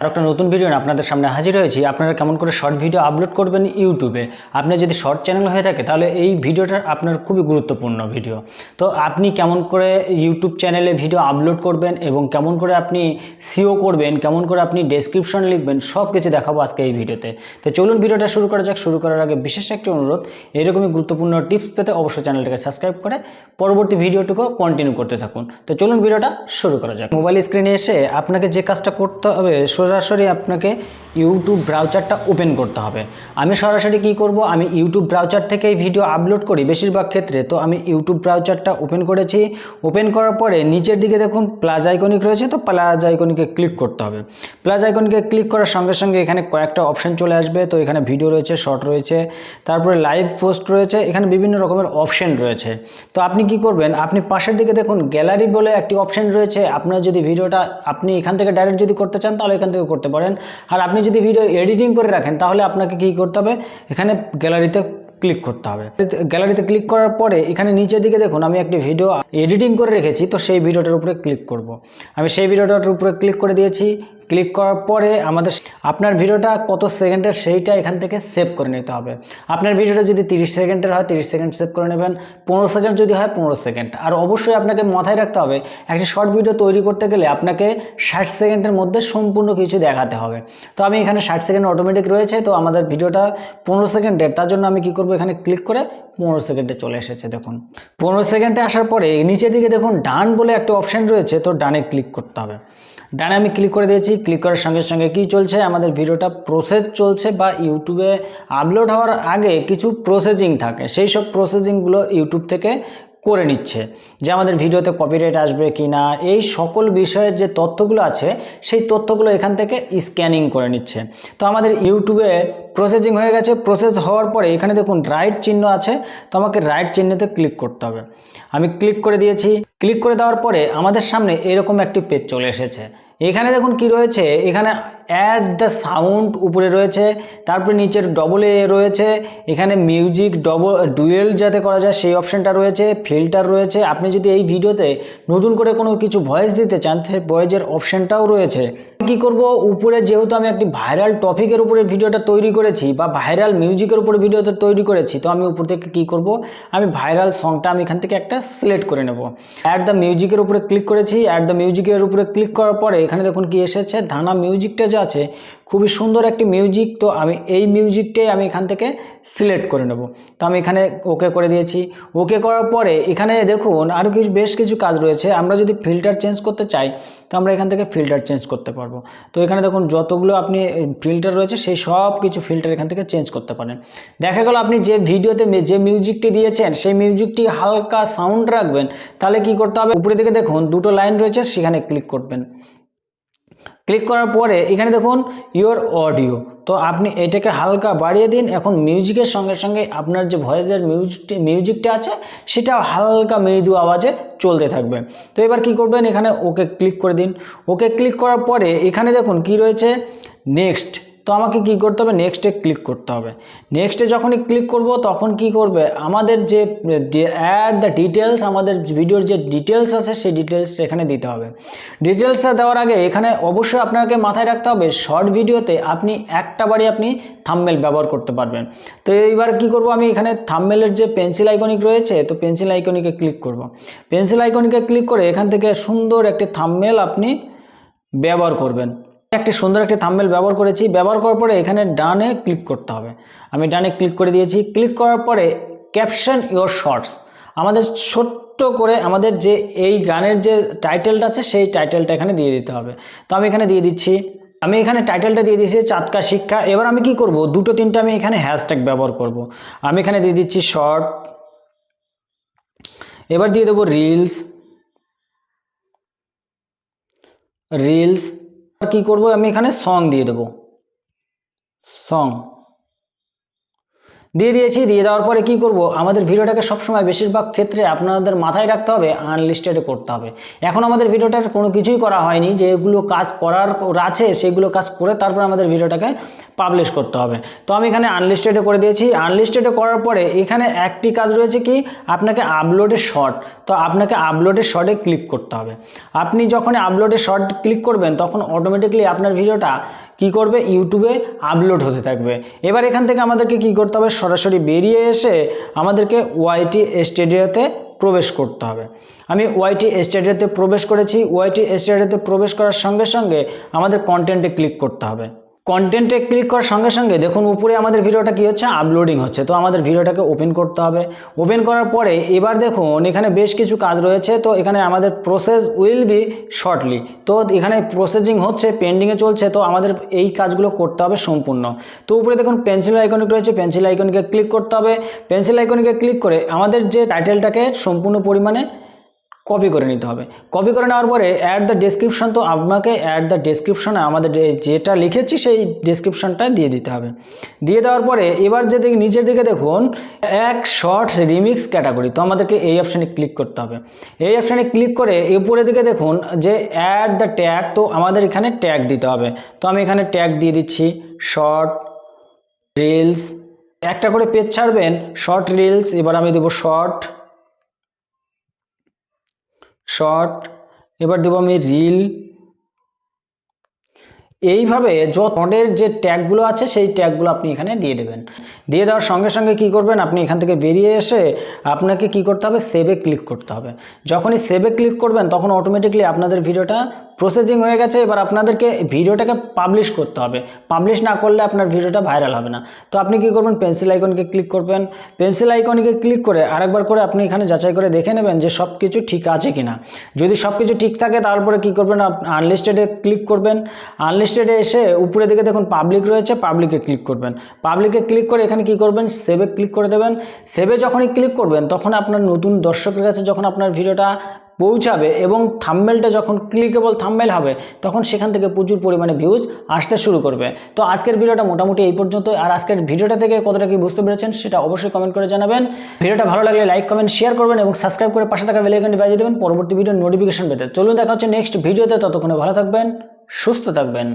আর একটা নতুন ভিডিও আপনাদের সামনে হাজির হয়েছি। আপনারা কেমন করে শর্ট ভিডিও আপলোড করবেন ইউটিউবে? আপনার যদি শর্ট চ্যানেল হয়ে থাকে, তাহলে এই ভিডিওটা আপনার খুবই গুরুত্বপূর্ণ ভিডিও তো আপনি কেমন করে ইউটিউব চ্যানেলে ভিডিও আপলোড করবেন এবং কেমন করে আপনি সিও করবেন, কেমন করে আপনি ডেসক্রিপশন লিখবেন, সব কিছু দেখাবো আজকে এই ভিডিওতে তো চলুন ভিডিওটা শুরু করা যাক। শুরু করার আগে বিশেষ একটি অনুরোধ, এরকমই গুরুত্বপূর্ণ টিপস পেতে অবশ্যই চ্যানেলটাকে সাবস্ক্রাইব করে পরবর্তী ভিডিওটুকু কন্টিনিউ করতে থাকুন। তো চলুন ভিডিওটা শুরু করা যাক। মোবাইল স্ক্রিনে এসে আপনাকে যে কাজটা করতে হবে সরাসরি আপনাকে ইউটিউব ব্রাউজারটা ওপেন করতে হবে। আমি সরাসরি কি করব? আমি ইউটিউব ব্রাউজার থেকেই ভিডিও আপলোড করি বেশিরভাগ ক্ষেত্রে। তো আমি ইউটিউব ব্রাউজারটা ওপেন করেছি। ওপেন করার পরে নিচের দিকে দেখুন প্লাস আইকনিক রয়েছে। তো প্লাস আইকনিকে ক্লিক করতে হবে। প্লাস আইকনিকে ক্লিক করার সঙ্গে সঙ্গে এখানে কয়েকটা অপশন চলে আসবে। তো এখানে ভিডিও রয়েছে শর্ট রয়েছে, তারপরে লাইভ পোস্ট রয়েছে। এখানে বিভিন্ন রকমের অপশন রয়েছে। তো আপনি কি করবেন? আপনি পাশের দিকে দেখুন গ্যালারি বলে একটি অপশন রয়েছে। আপনার যদি ভিডিওটা আপনি এখান থেকে ডাইরেক্ট যদি করতে চান তাহলে এখান থেকে করতে পারেন। আর আপনি যদি ভিডিও এডিটিং করে রাখেন, তাহলে আপনাকে কি করতে হবে এখানে গ্যালারিতে ক্লিক করতে হবে গ্যালারিতে ক্লিক করার পরে এখানে নিচের দিকে দেখুন, আমি একটি ভিডিও এডিটিং করে রেখেছি, তো সেই ভিডিওটার উপরে ক্লিক করব। আমি সেই ভিডিওটার উপরে ক্লিক করে দিয়েছি ক্লিক করার পরে আমাদের আপনার ভিডিওটা কত সেকেন্ডের সেইটা এখান থেকে সেভ করে নিতে হবে। আপনার ভিডিওটা যদি তিরিশ সেকেন্ডের হয়, তিরিশ সেকেন্ড সেভ করে নেবেন। পনেরো সেকেন্ড যদি হয়, পনেরো সেকেন্ড। আর অবশ্যই আপনাকে মাথায় রাখতে হবে, একটি শর্ট ভিডিও তৈরি করতে গেলে আপনাকে ষাট সেকেন্ডের মধ্যে সম্পূর্ণ কিছু দেখাতে হবে। তো আমি এখানে ষাট সেকেন্ড অটোমেটিক রয়েছে, তো আমাদের ভিডিওটা পনেরো সেকেন্ডের, তার জন্য আমি কি করব এখানে ক্লিক করে পনেরো সেকেন্ডে চলে এসেছে, দেখুন। পনেরো সেকেন্ডে আসার পরে নিচের দিকে দেখুন, ডান বলে একটা অপশান রয়েছে, তো ডানে ক্লিক করতে হবে। ডানে আমি ক্লিক করে দিয়েছি ক্লিক করার সঙ্গে সঙ্গে কি চলছে, আমাদের ভিডিওটা প্রসেস চলছে বা ইউটিউবে আপলোড হওয়ার আগে কিছু প্রসেসিং থাকে। সেই সব প্রসেসিংগুলো ইউটিউব থেকে করে নিচ্ছে যে আমাদের ভিডিওতে কপিরাইট আসবে কি না এই সকল বিষয়ের যে তথ্যগুলো আছে, সেই তথ্যগুলো এখান থেকে স্ক্যানিং করে নিচ্ছে। তো আমাদের ইউটিউবে প্রসেসিং হয়ে গেছে। প্রসেস হওয়ার পরে এখানে দেখুন রাইট চিহ্ন আছে। তো আমাকে রাইট চিহ্নতে ক্লিক করতে হবে। আমি ক্লিক করে দিয়েছি। ক্লিক করে দেওয়ার পরে আমাদের সামনে এরকম একটি পেজ চলে এসেছে। এখানে দেখুন কি রয়েছে? এখানে অ্যাড দ্য সাউন্ড উপরে রয়েছে, তারপরে নিচের ডবল এ রয়েছে, এখানে মিউজিক ডবল ডুয়েল যাতে করা যায় সেই অপশানটা রয়েছে ফিল্টার রয়েছে। আপনি যদি এই ভিডিওতে নতুন করে কোনো কিছু ভয়েস দিতে চান ভয়েসের অপশানটাও রয়েছে। কি করব? উপরে যেহেতু আমি একটি ভাইরাল টপিকের উপরে ভিডিওটা তৈরি করেছি বা ভাইরাল মিউজিকের উপরে ভিডিওটা তৈরি করেছি, তো আমি উপর থেকে কি করব? আমি ভাইরাল সংটা আমি এখান থেকে একটা সিলেক্ট করে নেব। অ্যাড দ্য মিউজিকের উপরে ক্লিক করেছি অ্যাড দ্য মিউজিকের উপরে ক্লিক করার পরে এখানে দেখুন কি এসেছে, ধানা মিউজিকটা যে আছে, খুবই সুন্দর একটি মিউজিক তো আমি এই মিউজিকটাই আমি এখান থেকে সিলেক্ট করে নেব। তো আমি এখানে ওকে করে দিয়েছি। ওকে করার পরে এখানে দেখুন আরও কিছু, বেশ কিছু কাজ রয়েছে। আমরা যদি ফিল্টার চেঞ্জ করতে চাই, তো আমরা এখান থেকে ফিল্টার চেঞ্জ করতে পারব। তো এখানে দেখুন যতগুলো আপনি ফিল্টার রয়েছে, সেই সব কিছু ফিল্টার এখান থেকে চেঞ্জ করতে পারেন। দেখা গেল আপনি যে ভিডিওতে যে মিউজিকটি দিয়েছেন, সেই মিউজিকটি হালকা সাউন্ড রাখবেন, তাহলে কি করতে হবে? উপরে দিকে দেখুন দুটো লাইন রয়েছে, সেখানে ক্লিক করবেন। ক্লিক করার পরে এখানে দেখুন ইওর অডিও। তো আপনি এটাকে হালকা বাড়িয়ে দিন। এখন মিউজিকের সঙ্গে সঙ্গে আপনার যে ভয়েসের মিউজিকটি, মিউজিকটা আছে, সেটাও হালকা মৃদু আওয়াজে চলতে থাকবে। তো এবার কি করবেন? এখানে ওকে ক্লিক করে দিন। ওকে ক্লিক করার পরে এখানে দেখুন কি রয়েছে? নেক্সট। তো আমাকে কি করতে হবে? নেক্সটে ক্লিক করতে হবে। নেক্সটে যখনই ক্লিক করব, তখন কি করবে? আমাদের যে অ্যাড দ্য ডিটেলস আমাদের ভিডিওর যে ডিটেলস আছে, সেই ডিটেলস এখানে দিতে হবে। ডিটেলসটা দেওয়ার আগে এখানে অবশ্যই আপনাকে মাথায় রাখতে হবে শর্ট ভিডিওতে আপনি একটা বারই আপনি থামমেল ব্যবহার করতে পারবেন। তো এইবার কি করব আমি? এখানে থামমেলের যে পেন্সিল আইকনিক রয়েছে, তো পেন্সিল আইকনিকে ক্লিক করব। পেন্সিল আইকনিকে ক্লিক করে এখান থেকে সুন্দর একটি থামমেল আপনি ব্যবহার করবেন। একটি সুন্দর একটি থাম্বেল ব্যবহার করেছি। ব্যবহার করার পরে এখানে ডানে ক্লিক করতে হবে। আমি ডানে ক্লিক করে দিয়েছি। ক্লিক করার পরে ক্যাপশন ইওর শর্টস আমাদের ছোট্ট করে আমাদের যে এই গানের যে টাইটেলটা আছে, সেই টাইটেলটা এখানে দিয়ে দিতে হবে। তো আমি এখানে দিয়ে দিচ্ছি। আমি এখানে টাইটেলটা দিয়ে দিয়েছি চাতকা শিক্ষা। এবার আমি কি করব? দুটো তিনটা আমি এখানে হ্যাশট্যাগ ব্যবহার করব। আমি এখানে দিয়ে দিচ্ছি শর্ট এবার দিয়ে দেবো রিলস রিলস কি করব? আমি এখানে সং দিয়ে দেব। সং দিয়ে দিয়েছি, দিয়ে দেওয়ার পরে কি করব? আমাদের ভিডিওটাকে সবসময় বেশিরভাগ ক্ষেত্রে আপনাদের মাথায় রাখতে হবে আনলিস্টেডে করতে হবে। এখন আমাদের ভিডিওটার কোনো কিছুই করা হয়নি যেগুলো কাজ করার আছে, সেগুলো কাজ করে তারপর আমাদের ভিডিওটাকে পাবলিশ করতে হবে। তো আমি এখানে আনলিস্টেডে করে দিয়েছি। আনলিস্টেডে করার পরে এখানে একটি কাজ রয়েছে কি? আপনাকে আপলোডে শর্ট তো আপনাকে আপলোডে শর্টে ক্লিক করতে হবে। আপনি যখন আপলোডে শর্ট ক্লিক করবেন, তখন অটোমেটিকলি আপনার ভিডিওটা কি করবে? ইউটিউবে আপলোড হতে থাকবে। এবার এখান থেকে আমাদেরকে কি করতে হবে? সরাসরি বেরিয়ে এসে আমাদেরকে ওয়াইটি স্টেডিয়াতে প্রবেশ করতে হবে। আমি ওয়াইটি স্টেডিয়াতে প্রবেশ করেছি। ওয়াইটি স্টেডিয়াতে প্রবেশ করার সঙ্গে সঙ্গে আমাদের কন্টেন্টে ক্লিক করতে হবে। কন্টেন্টে ক্লিক করার সঙ্গে সঙ্গে দেখুন উপরে আমাদের ভিডিওটা কি হচ্ছে? আপলোডিং হচ্ছে। তো আমাদের ভিডিওটাকে ওপেন করতে হবে। ওপেন করার পরে এবার দেখুন, এখানে বেশ কিছু কাজ রয়েছে। তো এখানে আমাদের প্রসেস উইল বি শর্টলি তো এখানে প্রসেসিং হচ্ছে পেন্ডিংয়ে চলছে। তো আমাদের এই কাজগুলো করতে হবে সম্পূর্ণ। তো উপরে দেখুন পেন্সিল আইকনিক রয়েছে। পেন্সিল আইকনিকে ক্লিক করতে হবে। পেন্সিল আইকনিকে ক্লিক করে আমাদের যে টাইটেলটাকে সম্পূর্ণ পরিমাণে কপি করে নিতে হবে। কপি করে নেওয়ার পরে অ্যাড দ্য ডেসক্রিপশন তো আপনাকে অ্যাড দ্য ডেসক্রিপশনে আমাদের যেটা লিখেছি সেই ডেসক্রিপশনটা দিয়ে দিতে হবে। দিয়ে দেওয়ার পরে এবার যদি নিচের দিকে দেখুন, এক শর্ট রিমিক্স ক্যাটাগরি তো আমাদেরকে এই অপশানে ক্লিক করতে হবে। এই অপশানে ক্লিক করে উপরের দিকে দেখুন যে অ্যাড দ্য ট্যাগ তো আমাদের এখানে ট্যাগ দিতে হবে। তো আমি এখানে ট্যাগ দিয়ে দিচ্ছি শর্ট রিলস একটা করে পেজ ছাড়বেন শর্ট রিলস এবার আমি দেবো শর্ট শর্ট, এবার দেবো আমি রিল। এইভাবে যতের যে ট্যাগগুলো আছে, সেই ট্যাগগুলো আপনি এখানে দিয়ে দেবেন। দিয়ে দেওয়ার সঙ্গে সঙ্গে কি করবেন, আপনি এখান থেকে বেরিয়ে এসে আপনাকে কি করতে হবে সেভে ক্লিক করতে হবে। যখনই সেভে ক্লিক করবেন, তখন অটোমেটিকলি আপনাদের ভিডিওটা প্রসেসিং হয়ে গেছে, এবার আপনাদেরকে ভিডিওটাকে পাবলিশ করতে হবে। পাবলিশ না করলে আপনার ভিডিওটা ভাইরাল হবে না। তো আপনি কি করবেন? পেন্সিল আইকনকে ক্লিক করবেন। পেন্সিল আইকনকে ক্লিক করে আরেকবার করে আপনি এখানে যাচাই করে দেখে নেবেন যে সব কিছু ঠিক আছে কিনা। যদি সব কিছু ঠিক থাকে, তারপরে কি করবেন? আনলিস্টেডে ক্লিক করবেন। আনলিস্টেডে এসে উপরে দিকে দেখুন পাবলিক রয়েছে পাবলিকে ক্লিক করবেন। পাবলিকে ক্লিক করে এখানে কি করবেন? সেভে ক্লিক করে দেবেন। সেভে যখনই ক্লিক করবেন, তখন আপনার নতুন দর্শকের কাছে যখন আপনার ভিডিওটা পৌঁছাবে এবং থাম্বেলটা যখন ক্লিকেবল থাম্বেল হবে, তখন সেখান থেকে প্রচুর পরিমাণে ভিউজ আসতে শুরু করবে। তো আজকের ভিডিওটা মোটামুটি এই পর্যন্ত আর আজকের ভিডিওটা থেকে কতটা কি বুঝতে পেরেছেন, সেটা অবশ্যই কমেন্ট করে জানাবেন। ভিডিওটা ভালো লাগলে লাইক কমেন্ট শেয়ার করবেন এবং সাবস্ক্রাইব করে পাশে থাকা বেলাইকনটি বাজিয়ে দেবেন। পরবর্তী ভিডিও নোটিফিকেশন পেতে। চলুন দেখা হচ্ছে নেক্সট ভিডিওতে। ততক্ষণে ভালো থাকবেন, সুস্থ থাকবেন।